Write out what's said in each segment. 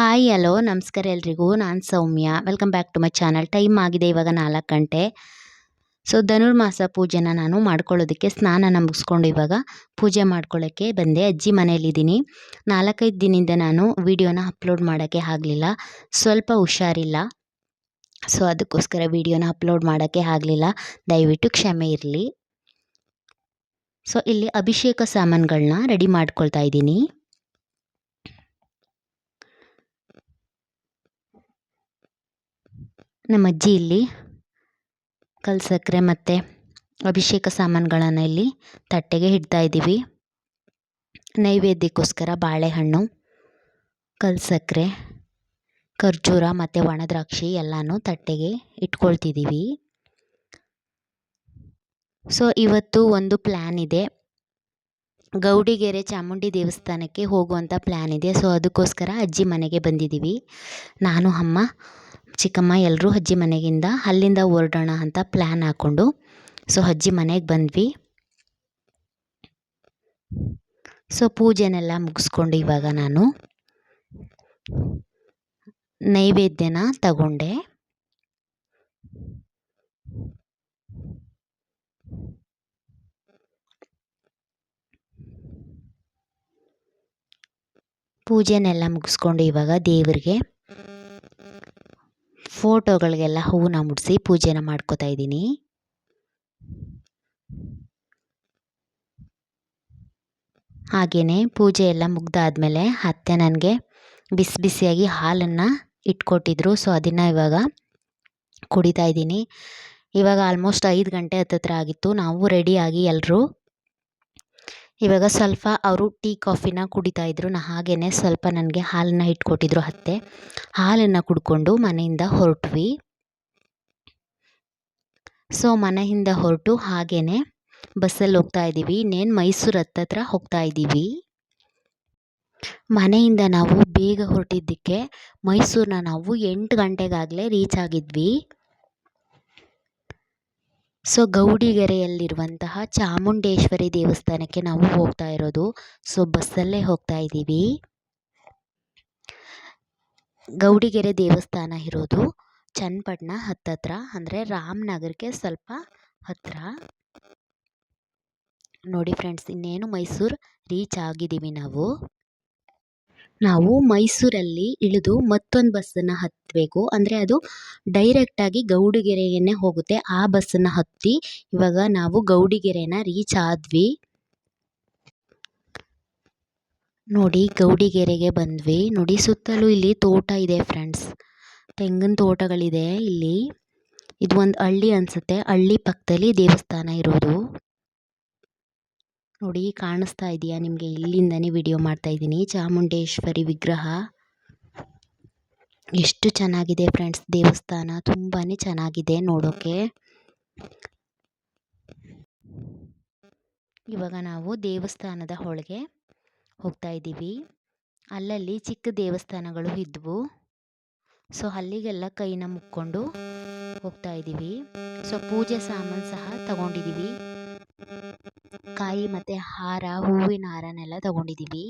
Hi hello ನಮಸ್ಕಾರ ಎಲ್ರಿಗೂ. ನಾನು Soumya. Welcome back to my channel time ಆಗಿದೆ ಇವಾಗ ನಾಲ್ಕು ಗಂಟೆ. ಸೊ ಧನುರ್ಮಾಸ ಪೂಜೆನ ನಾನು ಮಾಡ್ಕೊಳ್ಳೋದಕ್ಕೆ ಸ್ನಾನನ ಮುಗಿಸ್ಕೊಂಡು ಇವಾಗ ಪೂಜೆ ಮಾಡ್ಕೊಳ್ಳೋಕ್ಕೆ ಬಂದೆ. ಅಜ್ಜಿ ಮನೇಲಿದ್ದೀನಿ ನಾಲ್ಕೈದು ದಿನದಿಂದ ನಾನು ವೀಡಿಯೋನ ಅಪ್ಲೋಡ್ ಮಾಡೋಕ್ಕೆ ಆಗಲಿಲ್ಲ. ಸ್ವಲ್ಪ ಹುಷಾರಿಲ್ಲ. ಸೊ ಅದಕ್ಕೋಸ್ಕರ ವೀಡಿಯೋನ ಅಪ್ಲೋಡ್ ಮಾಡೋಕ್ಕೆ ಆಗಲಿಲ್ಲ. ದಯವಿಟ್ಟು ಕ್ಷಮೆ ಇರಲಿ. ಸೊ ಇಲ್ಲಿ ಅಭಿಷೇಕ ಸಾಮಾನುಗಳನ್ನ ರೆಡಿ ಮಾಡ್ಕೊಳ್ತಾ ಇದ್ದೀನಿ. ನಮ್ಮ ಅಜ್ಜಿ ಇಲ್ಲಿ ಕಲ್ ಸಕ್ಕರೆ ಮತ್ತು ಅಭಿಷೇಕ ಸಾಮಾನುಗಳನ್ನು ಇಲ್ಲಿ ತಟ್ಟೆಗೆ ಇಡ್ತಾ ಇದ್ದೀವಿ. ನೈವೇದ್ಯಕ್ಕೋಸ್ಕರ ಬಾಳೆಹಣ್ಣು ಕಲ್ ಸಕ್ಕರೆ ಖರ್ಜೂರ ಮತ್ತು ಒಣ ದ್ರಾಕ್ಷಿ ಎಲ್ಲನೂ ತಟ್ಟೆಗೆ ಇಟ್ಕೊಳ್ತಿದ್ದೀವಿ. ಸೊ ಇವತ್ತು ಒಂದು ಪ್ಲ್ಯಾನ್ ಇದೆ. ಗೌಡಿಗೆರೆ ಚಾಮುಂಡಿ ದೇವಸ್ಥಾನಕ್ಕೆ ಹೋಗುವಂಥ ಪ್ಲ್ಯಾನ್ ಇದೆ. ಸೊ ಅದಕ್ಕೋಸ್ಕರ ಅಜ್ಜಿ ಮನೆಗೆ ಬಂದಿದ್ದೀವಿ. ನಾನು, ಅಮ್ಮ ಚಿಕ್ಕಮ್ಮ ಎಲ್ಲರೂ ಅಜ್ಜಿ ಮನೆಗಿಂದ ಅಲ್ಲಿಂದ ಹೊರಡೋಣ ಅಂತ ಪ್ಲ್ಯಾನ್ ಹಾಕ್ಕೊಂಡು ಸೊ ಅಜ್ಜಿ ಮನೆಗೆ ಬಂದ್ವಿ. ಸೊ ಪೂಜೆನೆಲ್ಲ ಮುಗಿಸ್ಕೊಂಡು ಇವಾಗ ನಾನು ನೈವೇದ್ಯನ ತಗೊಂಡೆ. ಪೂಜೆನೆಲ್ಲ ಮುಗಿಸ್ಕೊಂಡು ಇವಾಗ ದೇವರಿಗೆ ಫೋಟೋಗಳಿಗೆಲ್ಲ ಹೂವನ್ನ ಮುಡಿಸಿ ಪೂಜೆನ ಮಾಡ್ಕೋತಾ ಇದ್ದೀನಿ. ಹಾಗೆಯೇ ಪೂಜೆ ಎಲ್ಲ ಮುಗ್ದಾದಮೇಲೆ ಅತ್ತೆ ನನಗೆ ಬಿಸಿ ಬಿಸಿಯಾಗಿ ಹಾಲನ್ನು ಇಟ್ಕೊಟ್ಟಿದ್ರು. ಸೊ, ಅದನ್ನು ಇವಾಗ ಕುಡಿತಾ ಇದ್ದೀನಿ. ಇವಾಗ ಆಲ್ಮೋಸ್ಟ್ ಐದು ಗಂಟೆ ಹತ್ತತ್ರ ಆಗಿತ್ತು. ನಾವು ರೆಡಿಯಾಗಿ ಎಲ್ಲರೂ ಇವಾಗ ಸ್ವಲ್ಪ ಅವರು ಟೀ ಕಾಫಿನ ಕುಡಿತಾ ಇದ್ದರು ನಾ ಹಾಗೇ ಸ್ವಲ್ಪ ನನಗೆ ಹಾಲನ್ನ ಇಟ್ಕೊಟ್ಟಿದ್ರು ಅತ್ತೆ. ಹಾಲನ್ನು ಕುಡ್ಕೊಂಡು ಮನೆಯಿಂದ ಹೊರಟ್ವಿ. ಸೊ, ಮನೆಯಿಂದ ಹೊರಟು ಹಾಗೇ ಬಸ್ಸಲ್ಲಿ ಹೋಗ್ತಾ ಇದ್ದೀವಿ. ಇನ್ನೇನು ಮೈಸೂರು ಹತ್ತತ್ರ ಹೋಗ್ತಾ ಇದ್ದೀವಿ. ಮನೆಯಿಂದ ನಾವು ಬೇಗ ಹೊರಟಿದ್ದಕ್ಕೆ ಮೈಸೂರನ್ನ ನಾವು ಎಂಟು ಗಂಟೆಗಾಗಲೇ ರೀಚ್ ಆಗಿದ್ವಿ. ಸೊ ಗೌಡಿಗೆರೆಯಲ್ಲಿರುವಂತಹ ಚಾಮುಂಡೇಶ್ವರಿ ದೇವಸ್ಥಾನಕ್ಕೆ ನಾವು ಹೋಗ್ತಾ ಇರೋದು. ಸೊ ಬಸ್ಸಲ್ಲೇ ಹೋಗ್ತಾ ಇದ್ದೀವಿ. ಗೌಡಿಗೆರೆ ದೇವಸ್ಥಾನ ಇರೋದು ಚನ್ನಪಟ್ಟಣ ಹತ್ತತ್ರ ಅಂದರೆ ರಾಮನಗರಕ್ಕೆ ಸ್ವಲ್ಪ ಹತ್ತಿರ ನೋಡಿ ಫ್ರೆಂಡ್ಸ್, ಇನ್ನೇನು ಮೈಸೂರು ರೀಚ್ ಆಗಿದ್ದೀವಿ ನಾವು. ನಾವು ಮೈಸೂರಲ್ಲಿ ಇಳಿದು ಮತ್ತೊಂದು ಬಸ್ಸನ್ನು ಹತ್ತಬೇಕು ಅಂದರೆ ಅದು ಡೈರೆಕ್ಟಾಗಿ ಗೌಡಿಗೆರೆಯನ್ನೇ ಹೋಗುತ್ತೆ. ಆ ಬಸ್ಸನ್ನು ಹತ್ತಿ ಇವಾಗ ನಾವು ಗೌಡಿಗೆರೆನ ರೀಚ್ ಆದ್ವಿ. ನೋಡಿ, ಗೌಡಿಗೆರೆಗೆ ಬಂದ್ವಿ. ನೋಡಿ, ಸುತ್ತಲೂ ಇಲ್ಲಿ ತೋಟ ಇದೆ ಫ್ರೆಂಡ್ಸ್ ತೆಂಗಿನ ತೋಟಗಳಿದೆ ಇಲ್ಲಿ. ಇದು ಒಂದು ಹಳ್ಳಿ ಅನಿಸುತ್ತೆ. ಹಳ್ಳಿ ಪಕ್ಕದಲ್ಲಿ ದೇವಸ್ಥಾನ ಇರೋದು. ನೋಡಿ ಕಾಣಿಸ್ತಾ ಇದೆಯಾ ನಿಮಗೆ? ಇಲ್ಲಿಂದನೇ ವಿಡಿಯೋ ಮಾಡ್ತಾ ಇದ್ದೀನಿ. ಚಾಮುಂಡೇಶ್ವರಿ ವಿಗ್ರಹ. ಎಷ್ಟು ಚೆನ್ನಾಗಿದೆ ಫ್ರೆಂಡ್ಸ್ ದೇವಸ್ಥಾನ. ತುಂಬಾ ಚೆನ್ನಾಗಿದೆ ನೋಡೋಕ್ಕೆ ಇವಾಗ ನಾವು ದೇವಸ್ಥಾನದ ಒಳಗೆ ಹೋಗ್ತಾ ಇದ್ದೀವಿ. ಅಲ್ಲಲ್ಲಿ ಚಿಕ್ಕ ದೇವಸ್ಥಾನಗಳು ಇದ್ವು. ಸೊ ಅಲ್ಲಿಗೆಲ್ಲ ಕೈನ ಮುಕ್ಕೊಂಡು ಹೋಗ್ತಾ ಇದ್ದೀವಿ. ಸೊ ಪೂಜೆ ಸಾಮಾನು ಸಹ ತಗೊಂಡಿದ್ದೀವಿ. ಕಾಯಿ ಮತ್ತೆ ಹಾರ, ಹೂವಿನ ಹಾರನೆಲ್ಲ ತಗೊಂಡಿದ್ದೀವಿ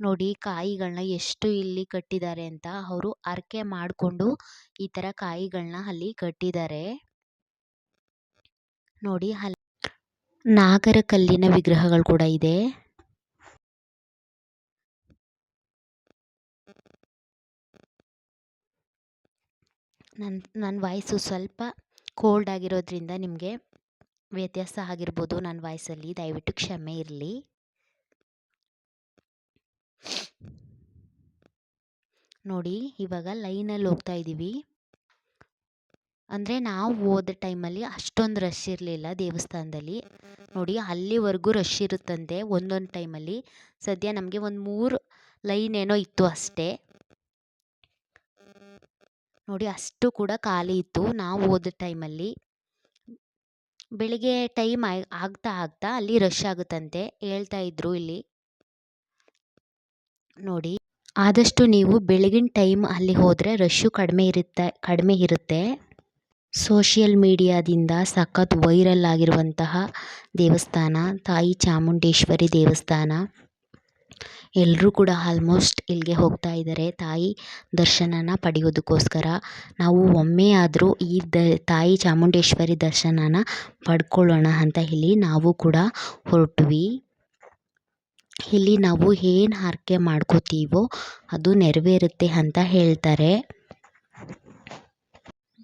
ನೋಡಿ ಕಾಯಿಗಳನ್ನ ಎಷ್ಟು ಇಲ್ಲಿ ಕಟ್ಟಿದ್ದಾರೆ ಅಂತ ಅವರು ಅರ್ಕೆ ಮಾಡಿಕೊಂಡು ಈ ಥರ ಕಾಯಿಗಳನ್ನ ಅಲ್ಲಿ ಕಟ್ಟಿದ್ದಾರೆ. ನೋಡಿ ಅಲ್ಲಿ ನಾಗರ ಕಲ್ಲಿನ ವಿಗ್ರಹಗಳು ಕೂಡ ಇದೆ. ನನ್ನ ನನ್ನ ವಾಯ್ಸು ಸ್ವಲ್ಪ ಕೋಲ್ಡ್ ಆಗಿರೋದ್ರಿಂದ ನಿಮಗೆ ವ್ಯತ್ಯಾಸ ಆಗಿರ್ಬೋದು ನನ್ನ ವಾಯ್ಸಲ್ಲಿ, ದಯವಿಟ್ಟು ಕ್ಷಮೆ ಇರಲಿ. ನೋಡಿ, ಇವಾಗ ಲೈನಲ್ಲಿ ಹೋಗ್ತಾ ಇದ್ದೀವಿ ಅಂದರೆ ನಾವು ಹೋದ ಟೈಮಲ್ಲಿ ಅಷ್ಟೊಂದು ರಶ್ ಇರಲಿಲ್ಲ ದೇವಸ್ಥಾನದಲ್ಲಿ. ನೋಡಿ, ಅಲ್ಲಿವರೆಗೂ ರಶ್ ಇರುತ್ತಂತೆ ಒಂದೊಂದು ಟೈಮಲ್ಲಿ. ಸದ್ಯ ನಮಗೆ ಒಂದು ಮೂರು ಲೈನ್ ಏನೋ ಇತ್ತು ಅಷ್ಟೇ. ನೋಡಿ ಅಷ್ಟು ಕೂಡ ಖಾಲಿ ಇತ್ತು. ನಾವು ಹೋದ ಟೈಮಲ್ಲಿ ಬೆಳಿಗ್ಗೆ ಟೈಮ್ ಆಗ್ತಾ ಆಗ್ತಾ ಅಲ್ಲಿ ರಶ್ ಆಗುತ್ತಂತೆ ಹೇಳ್ತಾ ಇದ್ರು ಇಲ್ಲಿ. ನೋಡಿ ಆದಷ್ಟು ನೀವು ಬೆಳಗಿನ ಟೈಮ್ ಅಲ್ಲಿ ಹೋದರೆ ರಶ್ಶು ಕಡಿಮೆ ಇರುತ್ತೆ ಕಡಿಮೆ ಇರುತ್ತೆ. ಸೋಷಿಯಲ್ ಮೀಡಿಯಾದಿಂದ ಸಖತ್ ವೈರಲ್ ಆಗಿರುವಂತಹ ದೇವಸ್ಥಾನ ತಾಯಿ ಚಾಮುಂಡೇಶ್ವರಿ ದೇವಸ್ಥಾನ. ಎಲ್ಲರೂ ಕೂಡ ಆಲ್ಮೋಸ್ಟ್ ಇಲ್ಲಿಗೆ ಹೋಗ್ತಾ ಇದ್ದಾರೆ. ತಾಯಿ ದರ್ಶನನ ಪಡೆಯೋದಕ್ಕೋಸ್ಕರ ನಾವು ಒಮ್ಮೆ ಆದರೂ ಈ ದ, ತಾಯಿ ಚಾಮುಂಡೇಶ್ವರಿ ದರ್ಶನನ ಪಡ್ಕೊಳ್ಳೋಣ ಅಂತ ಹೇಳಿ ನಾವು ಕೂಡ ಹೊರಟ್ವಿ. ಇಲ್ಲಿ ನಾವು ಏನು ಹರಕೆ ಮಾಡ್ಕೋತೀವೋ ಅದು ನೆರವೇರುತ್ತೆ ಅಂತ ಹೇಳ್ತಾರೆ.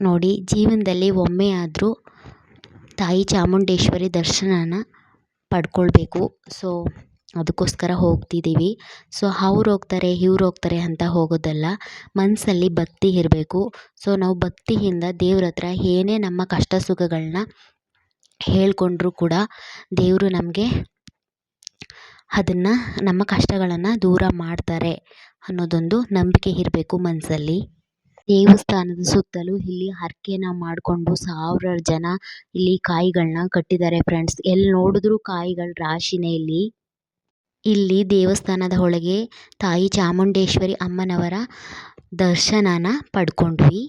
ನೋಡಿ, ಜೀವನದಲ್ಲಿ ಒಮ್ಮೆ ಆದರೂ ತಾಯಿ ಚಾಮುಂಡೇಶ್ವರಿ ದರ್ಶನನ ಪಡ್ಕೊಳ್ಬೇಕು. ಸೊ ಅದಕ್ಕೋಸ್ಕರ ಹೋಗ್ತಿದ್ದೀವಿ. ಸೊ ಅವ್ರು ಹೋಗ್ತಾರೆ, ಇವ್ರು ಹೋಗ್ತಾರೆ ಅಂತ ಹೋಗೋದಲ್ಲ. ಮನಸ್ಸಲ್ಲಿ ಭಕ್ತಿ ಇರಬೇಕು. ಸೊ ನಾವು ಭಕ್ತಿಯಿಂದ ದೇವ್ರ ಹತ್ರ ಏನೇ ನಮ್ಮ ಕಷ್ಟ ಸುಖಗಳನ್ನ ಹೇಳ್ಕೊಂಡ್ರೂ ಕೂಡ ದೇವರು ನಮಗೆ ಅದನ್ನು, ನಮ್ಮ ಕಷ್ಟಗಳನ್ನು ದೂರ ಮಾಡ್ತಾರೆ ಅನ್ನೋದೊಂದು ನಂಬಿಕೆ ಇರಬೇಕು ಮನಸ್ಸಲ್ಲಿ ದೇವಸ್ಥಾನದ ಸುತ್ತಲೂ ಇಲ್ಲಿ ಹರಕೆನ ಮಾಡಿಕೊಂಡು ಸಾವಿರಾರು ಜನ ಇಲ್ಲಿ ಕಾಯಿಗಳನ್ನ ಕಟ್ಟಿದ್ದಾರೆ ಫ್ರೆಂಡ್ಸ್ ಎಲ್ಲಿ ನೋಡಿದ್ರು ಕಾಯಿಗಳ ರಾಶಿನೇ ಇಲ್ಲಿ. ಇಲ್ಲಿ ದೇವಸ್ಥಾನದ ಒಳಗೆ ತಾಯಿ ಚಾಮುಂಡೇಶ್ವರಿ ಅಮ್ಮನವರ ದರ್ಶನನ ಪಡ್ಕೊಂಡ್ವಿ.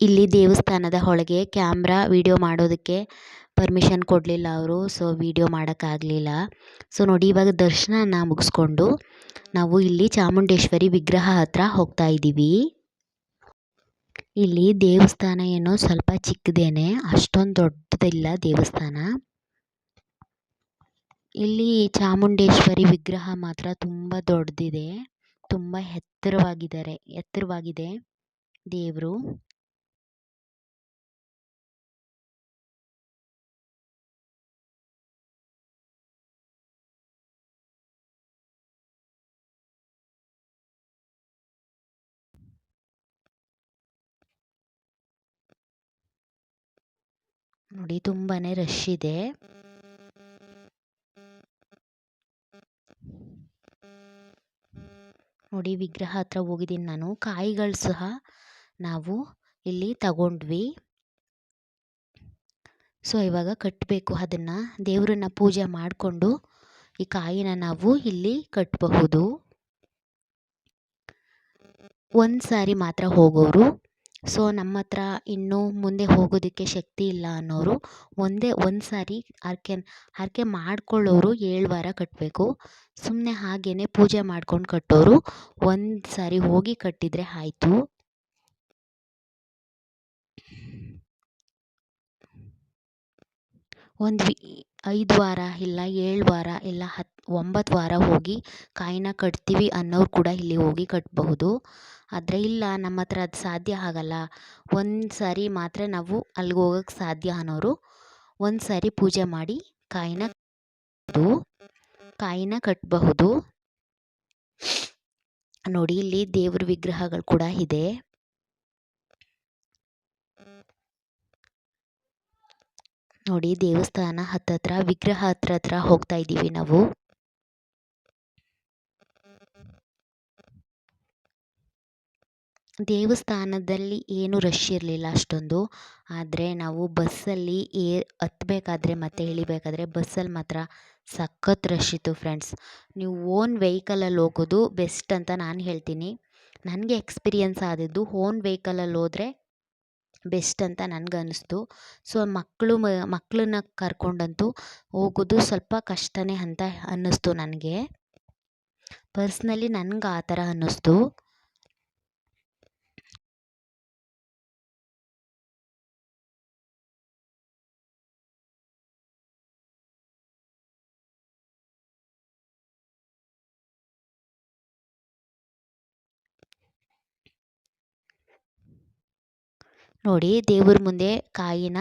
ಇಲ್ಲಿ ದೇವಸ್ಥಾನದ ಒಳಗೆ ಕ್ಯಾಮ್ರಾ ವಿಡಿಯೋ ಮಾಡೋದಕ್ಕೆ ಪರ್ಮಿಷನ್ ಕೊಡಲಿಲ್ಲ ಅವರು, ಸೊ ವಿಡಿಯೋ ಮಾಡೋಕ್ಕಾಗಲಿಲ್ಲ. ಸೊ ನೋಡಿ, ಇವಾಗ ದರ್ಶನನ ಮುಗಿಸ್ಕೊಂಡು ನಾವು ಇಲ್ಲಿ ಚಾಮುಂಡೇಶ್ವರಿ ವಿಗ್ರಹ ಹತ್ರ ಹೋಗ್ತಾ ಇದ್ದೀವಿ. ಇಲ್ಲಿ ದೇವಸ್ಥಾನ ಏನೋ ಸ್ವಲ್ಪ ಚಿಕ್ಕದೇನೆ, ಅಷ್ಟೊಂದು ದೊಡ್ಡದಿಲ್ಲ ದೇವಸ್ಥಾನ. ಇಲ್ಲಿ ಚಾಮುಂಡೇಶ್ವರಿ ವಿಗ್ರಹ ಮಾತ್ರ ತುಂಬ ದೊಡ್ಡದಿದೆ ತುಂಬ ಎತ್ತರವಾಗಿದ್ದಾರೆ ಎತ್ತರವಾಗಿದೆ ದೇವರು. ನೋಡಿ ತುಂಬಾನೇ ರಶ್ ಇದೆ. ನೋಡಿ ವಿಗ್ರಹ ಹತ್ರ ಹೋಗಿದ್ದೀನಿ ನಾನು. ಕಾಯಿಗಳು ಸಹ ನಾವು ಇಲ್ಲಿ ತಗೊಂಡ್ವಿ. ಸೊ ಇವಾಗ ಕಟ್ಟಬೇಕು ಅದನ್ನು. ದೇವರನ್ನ ಪೂಜೆ ಮಾಡಿಕೊಂಡು ಈ ಕಾಯಿನ ನಾವು ಇಲ್ಲಿ ಕಟ್ಟಬಹುದು ಒಂದು ಸಾರಿ ಮಾತ್ರ ಹೋಗೋರು. ಸೊ ನಮ್ಮ ಹತ್ರ ಇನ್ನೂ ಮುಂದೆ ಹೋಗೋದಕ್ಕೆ ಶಕ್ತಿ ಇಲ್ಲ ಅನ್ನೋರು ಒಂದೇ ಒಂದು ಸಾರಿ ಹರ್ಕೆ, ಹರಕೆ ಮಾಡ್ಕೊಳ್ಳೋರು ಏಳು ವಾರ ಕಟ್ಟಬೇಕು ಸುಮ್ಮನೆ ಹಾಗೇ ಪೂಜೆ ಮಾಡ್ಕೊಂಡು ಕಟ್ಟೋರು ಒಂದು ಸಾರಿ ಹೋಗಿ ಕಟ್ಟಿದರೆ ಆಯಿತು. ಒಂದು ಐದು ವಾರ ಇಲ್ಲ ಏಳು ವಾರ ಇಲ್ಲ ಹತ್ತು ಒಂಬತ್ತು ವಾರ ಹೋಗಿ ಕಾಯಿನ ಕಟ್ತೀವಿ ಅನ್ನೋರು ಕೂಡ ಇಲ್ಲಿ ಹೋಗಿ ಕಟ್ಟಬಹುದು ಆದರೆ ಇಲ್ಲ ನಮ್ಮ ಹತ್ರ ಅದು ಸಾಧ್ಯ ಆಗಲ್ಲ. ಒಂದು ಸಾರಿ ಮಾತ್ರ ನಾವು ಅಲ್ಲಿಗೆ ಹೋಗೋಕ್ಕೆ ಸಾಧ್ಯ ಅನ್ನೋರು ಒಂದು ಸಾರಿ ಪೂಜೆ ಮಾಡಿ ಕಾಯಿನ ಕಾಯಿನ ಕಟ್ಟಬಹುದು ನೋಡಿ, ಇಲ್ಲಿ ದೇವ್ರ ವಿಗ್ರಹಗಳು ಕೂಡ ಇದೆ. ನೋಡಿ, ದೇವಸ್ಥಾನ ಹತ್ತತ್ರ, ವಿಗ್ರಹ ಹತ್ರ ಹತ್ರ ಹೋಗ್ತಾ ಇದ್ದೀವಿ ನಾವು. ದೇವಸ್ಥಾನದಲ್ಲಿ ಏನು ರಶ್ ಇರಲಿಲ್ಲ ಅಷ್ಟೊಂದು. ಆದರೆ ನಾವು ಬಸ್ಸಲ್ಲಿ ಏ, ಹತ್ಬೇಕಾದ್ರೆ ಮತ್ತೆ ಇಳಿಬೇಕಾದ್ರೆ ಬಸ್ಸಲ್ಲಿ ಮಾತ್ರ ಸಖತ್ ರಶ್ ಇತ್ತು ಫ್ರೆಂಡ್ಸ್ ನೀವು ಓನ್ ವೆಹಿಕಲಲ್ಲಿ ಹೋಗೋದು ಬೆಸ್ಟ್ ಅಂತ ನಾನು ಹೇಳ್ತೀನಿ. ನನಗೆ ಎಕ್ಸ್ಪೀರಿಯನ್ಸ್ ಆದದ್ದು ಓನ್ ವೆಹಿಕಲಲ್ಲಿ ಹೋದರೆ ಬೆಸ್ಟ್ ಅಂತ ನನಗನ್ನಿಸ್ತು ಸೊ ಮಕ್ಕಳು ಮಕ್ಕಳನ್ನ ಕರ್ಕೊಂಡಂತೂ ಹೋಗೋದು ಸ್ವಲ್ಪ ಕಷ್ಟನೇ ಅಂತ ಅನ್ನಿಸ್ತು ನನಗೆ. ಪರ್ಸ್ನಲಿ ನನಗೆ ಆ ಥರ ಅನ್ನಿಸ್ತು ನೋಡಿ ದೇವ್ರ ಮುಂದೆ ಕಾಯಿನ,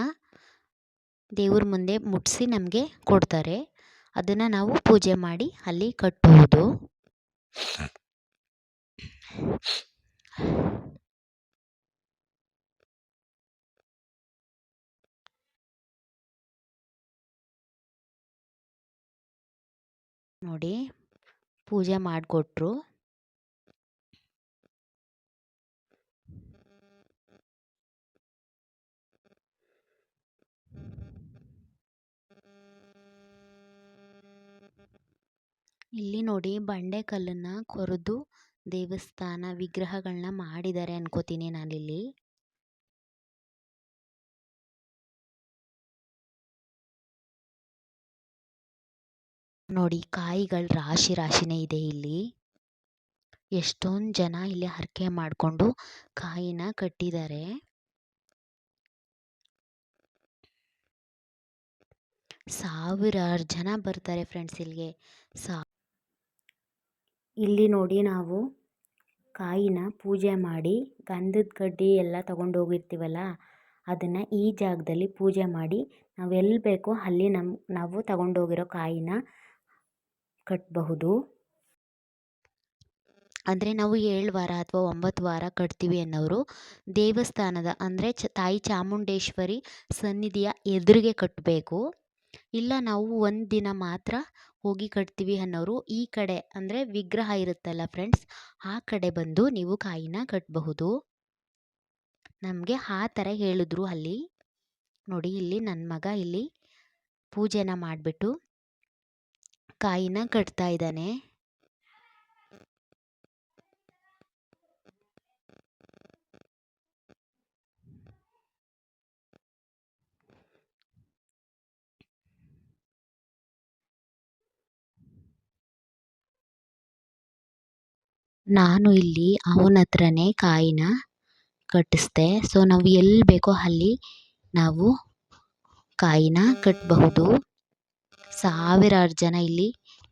ದೇವ್ರ ಮುಂದೆ ಮುಟ್ಟಿಸಿ ನಮಗೆ ಕೊಡ್ತಾರೆ. ಅದನ್ನು ನಾವು ಪೂಜೆ ಮಾಡಿ ಅಲ್ಲಿ ಕಟ್ಟುವುದು. ನೋಡಿ ಪೂಜೆ ಮಾಡಿಕೊಟ್ರು. ಇಲ್ಲಿ ನೋಡಿ ಬಂಡೆ ಕಲ್ಲನ್ನ ಕೊರೆದು ದೇವಸ್ಥಾನ ವಿಗ್ರಹಗಳನ್ನ ಮಾಡಿದ್ದಾರೆ ಅನ್ಕೋತೀನಿ ನಾನಿಲ್ಲಿ. ನೋಡಿ ಕಾಯಿಗಳ ರಾಶಿ ರಾಶಿನೇ ಇದೆ ಇಲ್ಲಿ. ಎಷ್ಟೊಂದು ಜನ ಇಲ್ಲಿ ಹರಕೆ ಮಾಡಿಕೊಂಡು ಕಾಯಿನ ಕಟ್ಟಿದ್ದಾರೆ ಸಾವಿರಾರು ಜನ ಬರ್ತಾರೆ ಫ್ರೆಂಡ್ಸ್ ಇಲ್ಲಿಗೆ ಸಾ ಇಲ್ಲಿ ನೋಡಿ ನಾವು ಕಾಯಿನ ಪೂಜೆ ಮಾಡಿ ಗಂಧದ ಕಡ್ಡಿ ಎಲ್ಲ ತಗೊಂಡು ಹೋಗಿರ್ತೀವಲ್ಲ ಅದನ್ನು ಈ ಜಾಗದಲ್ಲಿ ಪೂಜೆ ಮಾಡಿ ನಾವು ಎಲ್ಲಿ ಬೇಕೋ ಅಲ್ಲಿ ನಮ್ಮ ನಾವು ತಗೊಂಡೋಗಿರೋ ಕಾಯಿನ ಕಟ್ಟಬಹುದು ಅಂದರೆ ನಾವು ಏಳು ವಾರ ಅಥವಾ ಒಂಬತ್ತು ವಾರ ಕಟ್ತೀವಿ ಅನ್ನೋರು ದೇವಸ್ಥಾನದ, ಅಂದರೆ ಚ, ತಾಯಿ ಚಾಮುಂಡೇಶ್ವರಿ ಸನ್ನಿಧಿಯ ಎದುರಿಗೆ ಕಟ್ಟಬೇಕು ಇಲ್ಲ ನಾವು ಒಂದು ದಿನ ಮಾತ್ರ ಹೋಗಿ ಕಟ್ತೀವಿ ಅನ್ನೋರು ಈ ಕಡೆ ಅಂದರೆ ವಿಗ್ರಹ ಇರುತ್ತಲ್ಲ ಫ್ರೆಂಡ್ಸ್ ಆ ಕಡೆ ಬಂದು ನೀವು ಕಾಯಿನ ಕಟ್ಟಬಹುದು ನಮಗೆ ಆ ಥರ ಹೇಳಿದ್ರು ಅಲ್ಲಿ. ನೋಡಿ ಇಲ್ಲಿ ನನ್ನ ಮಗ ಇಲ್ಲಿ ಪೂಜೆನ ಮಾಡಿಬಿಟ್ಟು ಕಾಯಿನ ಕಟ್ತಾ ಇದ್ದಾನೆ. ನಾನು ಇಲ್ಲಿ ಅವನ ಹತ್ರನೇ ಕಾಯಿನ ಕಟ್ಟಿಸ್ದೆ. ಸೊ ನಾವು ಎಲ್ಲಿ ಬೇಕೋ ಅಲ್ಲಿ ನಾವು ಕಾಯಿನ ಕಟ್ಟಬಹುದು ಸಾವಿರಾರು ಜನ ಇಲ್ಲಿ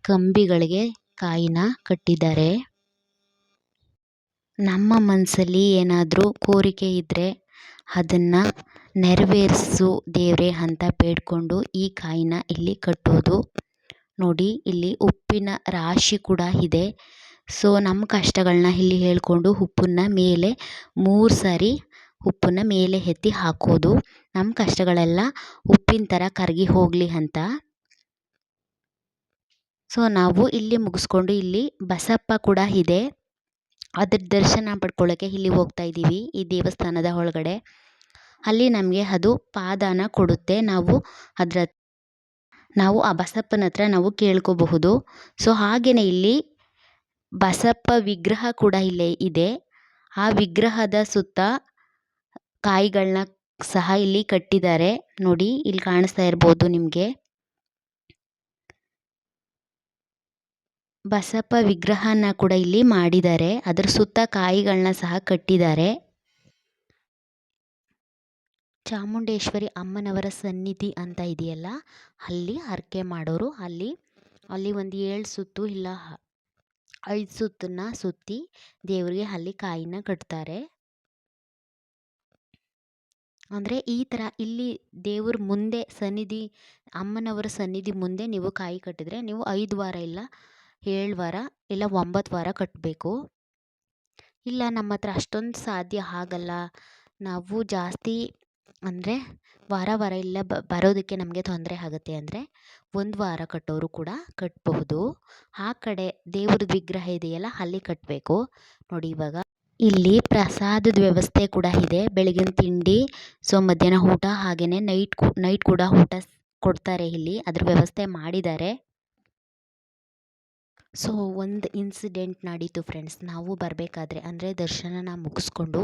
ಕಂಬಿಗಳಿಗೆ ಕಾಯಿನ ಕಟ್ಟಿದ್ದಾರೆ. ನಮ್ಮ ಮನಸ್ಸಲ್ಲಿ ಏನಾದರೂ ಕೋರಿಕೆ ಇದ್ದರೆ ಅದನ್ನು ನೆರವೇರಿಸು ದೇವರೇ ಅಂತ ಬೇಡಿಕೊಂಡು ಈ ಕಾಯಿನ ಇಲ್ಲಿ ಕಟ್ಟೋದು. ನೋಡಿ, ಇಲ್ಲಿ ಉಪ್ಪಿನ ರಾಶಿ ಕೂಡ ಇದೆ. ಸೊ ನಮ್ಮ ಕಷ್ಟಗಳನ್ನ ಇಲ್ಲಿ ಹೇಳಿಕೊಂಡು ಉಪ್ಪನ್ನ ಮೇಲೆ ಮೂರು ಸಾರಿ ಉಪ್ಪನ್ನ ಮೇಲೆ ಎತ್ತಿ ಹಾಕೋದು. ನಮ್ಮ ಕಷ್ಟಗಳೆಲ್ಲ ಉಪ್ಪಿನ ಥರ ಕರಗಿ ಹೋಗಲಿ ಅಂತ. ಸೊ ನಾವು ಇಲ್ಲಿ ಮುಗಿಸ್ಕೊಂಡು ಇಲ್ಲಿ ಬಸಪ್ಪ ಕೂಡ ಇದೆ. ಅದ್ರ ದರ್ಶನ ಪಡ್ಕೊಳ್ಳೋಕ್ಕೆ ಇಲ್ಲಿ ಹೋಗ್ತಾ ಇದ್ದೀವಿ ಈ ದೇವಸ್ಥಾನದ ಒಳಗಡೆ. ಅಲ್ಲಿ ನಮಗೆ ಅದು ಪಾದಾನ ಕೊಡುತ್ತೆ. ನಾವು ಅದರ ನಾವು ಆ ಬಸಪ್ಪನ ಹತ್ರ ನಾವು ಕೇಳ್ಕೋಬಹುದು. ಸೊ ಹಾಗೆಯೇ ಇಲ್ಲಿ ಬಸಪ್ಪ ವಿಗ್ರಹ ಕೂಡ ಇಲ್ಲಿ ಇದೆ. ಆ ವಿಗ್ರಹದ ಸುತ್ತ ಕಾಯಿಗಳನ್ನ ಸಹ ಇಲ್ಲಿ ಕಟ್ಟಿದ್ದಾರೆ. ನೋಡಿ, ಇಲ್ಲಿ ಕಾಣಿಸ್ತಾ ಇರ್ಬೋದು ನಿಮಗೆ. ಬಸಪ್ಪ ವಿಗ್ರಹನ ಕೂಡ ಇಲ್ಲಿ ಮಾಡಿದ್ದಾರೆ. ಅದರ ಸುತ್ತ ಕಾಯಿಗಳನ್ನ ಸಹ ಕಟ್ಟಿದ್ದಾರೆ. ಚಾಮುಂಡೇಶ್ವರಿ ಅಮ್ಮನವರ ಸನ್ನಿಧಿ ಅಂತ ಇದೆಯಲ್ಲ, ಅಲ್ಲಿ ಹರಕೆ ಮಾಡೋರು. ಅಲ್ಲಿ ಅಲ್ಲಿ ಒಂದು ಏಳು ಸುತ್ತು ಇಲ್ಲ ಐದು ಸುತ್ತನ್ನ ಸುತ್ತಿ ದೇವರಿಗೆ ಅಲ್ಲಿ ಕಾಯಿನ ಕಟ್ತಾರೆ. ಅಂದರೆ ಈ ಥರ ಇಲ್ಲಿ ದೇವ್ರ ಮುಂದೆ ಸನ್ನಿಧಿ, ಅಮ್ಮನವರ ಸನ್ನಿಧಿ ಮುಂದೆ ನೀವು ಕಾಯಿ ಕಟ್ಟಿದರೆ ನೀವು ಐದು ವಾರ ಇಲ್ಲ ಏಳು ವಾರ ಇಲ್ಲ ಒಂಬತ್ತು ವಾರ ಕಟ್ಟಬೇಕು ಇಲ್ಲ ನಮ್ಮ ಹತ್ರ ಅಷ್ಟೊಂದು ಸಾಧ್ಯ ಆಗಲ್ಲ, ನಾವು ಜಾಸ್ತಿ ಅಂದರೆ ವಾರ ವಾರ ಇಲ್ಲ ಬರೋದಕ್ಕೆ ನಮಗೆ ತೊಂದರೆ ಆಗುತ್ತೆ ಅಂದರೆ ಒಂದು ವಾರ ಕಟ್ಟೋರು ಕೂಡ ಕಟ್ಟಬಹುದು ಆ ಕಡೆ ದೇವರ ವಿಗ್ರಹ ಇದೆಯಲ್ಲ, ಅಲ್ಲಿ ಕಟ್ಟಬೇಕು ನೋಡಿ ಇವಾಗ. ಇಲ್ಲಿ ಪ್ರಸಾದದ ವ್ಯವಸ್ಥೆ ಕೂಡ ಇದೆ. ಬೆಳಗಿನ ತಿಂಡಿ, ಸೊ ಮಧ್ಯಾಹ್ನ ಊಟ ಹಾಗೆಯೇ ನೈಟ್ ನೈಟ್ ಕೂಡ ಊಟ ಕೊಡ್ತಾರೆ ಇಲ್ಲಿ. ಅದ್ರ ವ್ಯವಸ್ಥೆ ಮಾಡಿದ್ದಾರೆ. ಸೊ ಒಂದು ಇನ್ಸಿಡೆಂಟ್ ನಡೀತು ಫ್ರೆಂಡ್ಸ್ ನಾವು ಬರಬೇಕಾದ್ರೆ, ಅಂದರೆ ದರ್ಶನನ ಮುಗಿಸ್ಕೊಂಡು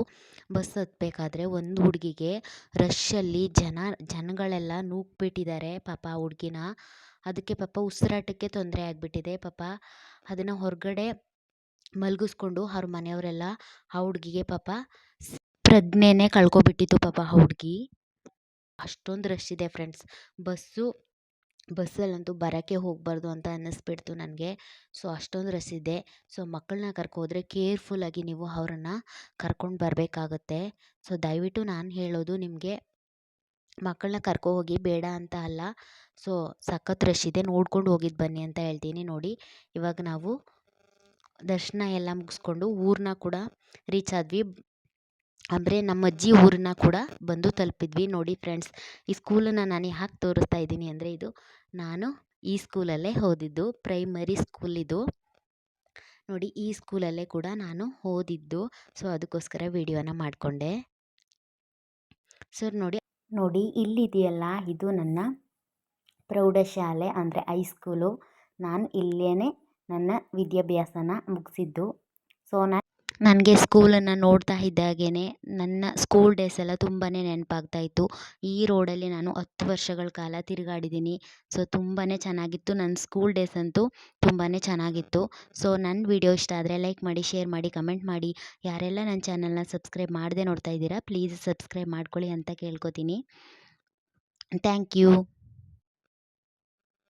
ಬಸ್ ಹತ್ತಬೇಕಾದ್ರೆ ಒಂದು ಹುಡುಗಿಗೆ ರಶ್ಶಲ್ಲಿ ಜನ, ಜನಗಳೆಲ್ಲ ನೂಕ್ಬಿಟ್ಟಿದ್ದಾರೆ ಪಾಪ ಹುಡುಗಿನ. ಅದಕ್ಕೆ ಪಾಪ ಉಸಿರಾಟಕ್ಕೆ ತೊಂದರೆ ಆಗಿಬಿಟ್ಟಿದೆ. ಪಾಪ ಅದನ್ನು ಹೊರಗಡೆ ಮಲಗಿಸ್ಕೊಂಡು ಅವ್ರ ಮನೆಯವರೆಲ್ಲ ಆ ಹುಡುಗಿಗೆ ಪಾಪ ಪ್ರಜ್ಞೆನೇ ಕಳ್ಕೊಬಿಟ್ಟಿತ್ತು ಪಾಪ ಆ ಹುಡುಗಿ. ಅಷ್ಟೊಂದು ರಶ್ ಇದೆ ಫ್ರೆಂಡ್ಸ್ ಬಸ್ಸು ಬಸ್ಸಲ್ಲಂತೂ ಬರೋಕ್ಕೆ ಹೋಗಬಾರ್ದು ಅಂತ ಅನ್ನಿಸ್ಬಿಡ್ತು ನನಗೆ. ಸೊ, ಅಷ್ಟೊಂದು ರಶ್ ಇದೆ. ಸೊ ಮಕ್ಕಳನ್ನ ಕರ್ಕೋದ್ರೆ ಕೇರ್ಫುಲ್ಲಾಗಿ ನೀವು ಅವ್ರನ್ನ ಕರ್ಕೊಂಡು ಬರಬೇಕಾಗತ್ತೆ. ಸೊ, ದಯವಿಟ್ಟು ನಾನು ಹೇಳೋದು ನಿಮಗೆ ಮಕ್ಕಳನ್ನ ಕರ್ಕೊ ಹೋಗಿ ಬೇಡ ಅಂತ ಅಲ್ಲ. ಸೊ, ಸಖತ್ ರಶ್ ಇದೆ. ನೋಡ್ಕೊಂಡು ಹೋಗಿದ್ದು ಬನ್ನಿ ಅಂತ ಹೇಳ್ತೀನಿ ನೋಡಿ. ಇವಾಗ ನಾವು ದರ್ಶನ ಎಲ್ಲ ಮುಗಿಸ್ಕೊಂಡು ಊರನ್ನ ಕೂಡ ರೀಚ್ ಆದ್ವಿ. ಅಂದರೆ ನಮ್ಮ ಅಜ್ಜಿ ಊರನ್ನ ಕೂಡ ಬಂದು ತಲುಪಿದ್ವಿ. ನೋಡಿ ಫ್ರೆಂಡ್ಸ್ ಈ ಸ್ಕೂಲನ್ನು ನಾನು ಯಾಕೆ ತೋರಿಸ್ತಾ ಇದ್ದೀನಿ ಅಂದರೆ ಇದು ನಾನು ಈ ಸ್ಕೂಲಲ್ಲೇ ಓದಿದ್ದು ಪ್ರೈಮರಿ ಸ್ಕೂಲ್ ಇದು. ನೋಡಿ ಈ ಸ್ಕೂಲಲ್ಲೇ ಕೂಡ ನಾನು ಓದಿದ್ದು. ಸೊ ಅದಕ್ಕೋಸ್ಕರ ವಿಡಿಯೋನ ಮಾಡಿಕೊಂಡೆ. ಸರ್ ನೋಡಿ ನೋಡಿ ಇಲ್ಲಿದೆಯಲ್ಲ, ಇದು ನನ್ನ ಪ್ರೌಢಶಾಲೆ ಅಂದರೆ ಹೈಸ್ಕೂಲು ನಾನು ಇಲ್ಲೇ ನನ್ನ ವಿದ್ಯಾಭ್ಯಾಸನ ಮುಗಿಸಿದ್ದು. ಸೊ ನಾನು ನನಗೆ ಸ್ಕೂಲನ್ನು ನೋಡ್ತಾ ಇದ್ದಾಗೇ ನನ್ನ ಸ್ಕೂಲ್ ಡೇಸ್ ಎಲ್ಲ ತುಂಬಾ ನೆನಪಾಗ್ತಾ ಇತ್ತು ಈ ರೋಡಲ್ಲಿ ನಾನು ಹತ್ತು ವರ್ಷಗಳ ಕಾಲ ತಿರುಗಾಡಿದ್ದೀನಿ. ಸೊ ತುಂಬಾ ಚೆನ್ನಾಗಿತ್ತು. ನನ್ನ ಸ್ಕೂಲ್ ಡೇಸ್ ಅಂತೂ ತುಂಬಾ ಚೆನ್ನಾಗಿತ್ತು. ಸೊ ನನ್ನ ವಿಡಿಯೋ ಇಷ್ಟ ಆದರೆ ಲೈಕ್ ಮಾಡಿ ಶೇರ್ ಮಾಡಿ ಕಮೆಂಟ್ ಮಾಡಿ. ಯಾರೆಲ್ಲ ನನ್ನ ಚಾನಲ್ನ ಸಬ್ಸ್ಕ್ರೈಬ್ ಮಾಡದೆ ನೋಡ್ತಾ ಇದ್ದೀರಾ ಪ್ಲೀಸ್ ಸಬ್ಸ್ಕ್ರೈಬ್ ಮಾಡ್ಕೊಳ್ಳಿ ಅಂತ ಕೇಳ್ಕೊತೀನಿ. Thank you